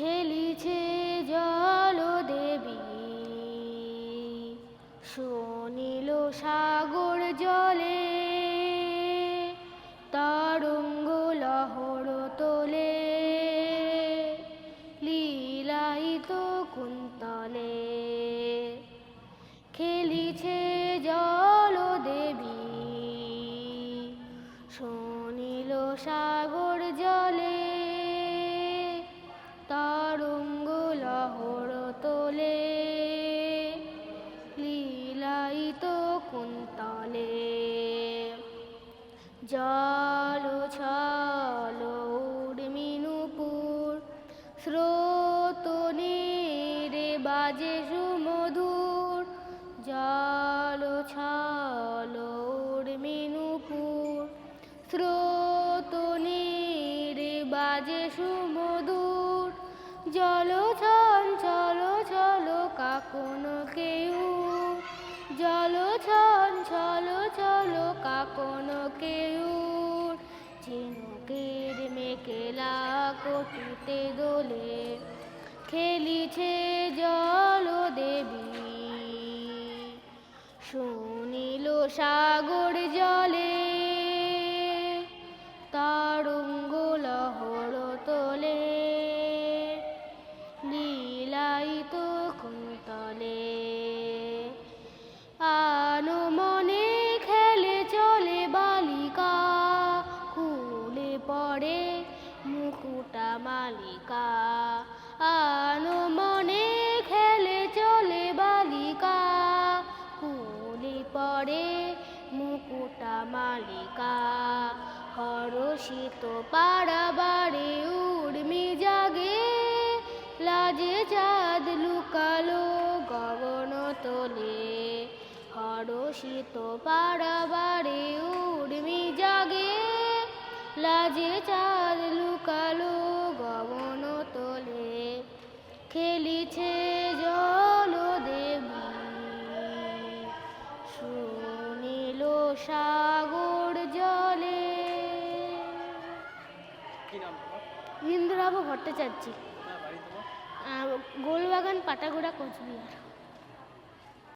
খেলিছে জল দেবী শুনিল সাগর জলে, তরঙ্গ লহর তোলে। লীলায়িত কুন্তলে, খেলিছে জল দেবী শুনিল সাগর জলে জল ছল উর্মিনুপুর, স্রোত নীরে বাজে সুমধুর। জল ছল উর্মিনুপুর, স্রোত নীরে বাজে সুমধুর। জল ছল কাকুন কেউ ঝিনুকের মেকেলা কটুতে দোলে, খেলিছে জল দেবী শুনিল সাগর জলে তরঙ্গ লহর তোলে লীলায়িত কুন্তলে। পড়ে মুকুটা মালিকা। আনো মনে খেলে চলে বালিকা। কুলে পড়ে মুকুটা মালিকা। হরষিত পাড়াবাড়ে উর্মি জাগে। লাজে চাঁদ লুকালো গগন তোলে। হরষিত পাড়াবাড়ে উর্মি জাগে লাজে চাঁদ লুকালো গগন তোলে খেলিছে জল দেবী শুনিল সাগর জলে। ইন্দ্রবাবু ভট্টাচার্য। হ্যাঁ গোলবাগান পাটাগোড়া কোচবিহার।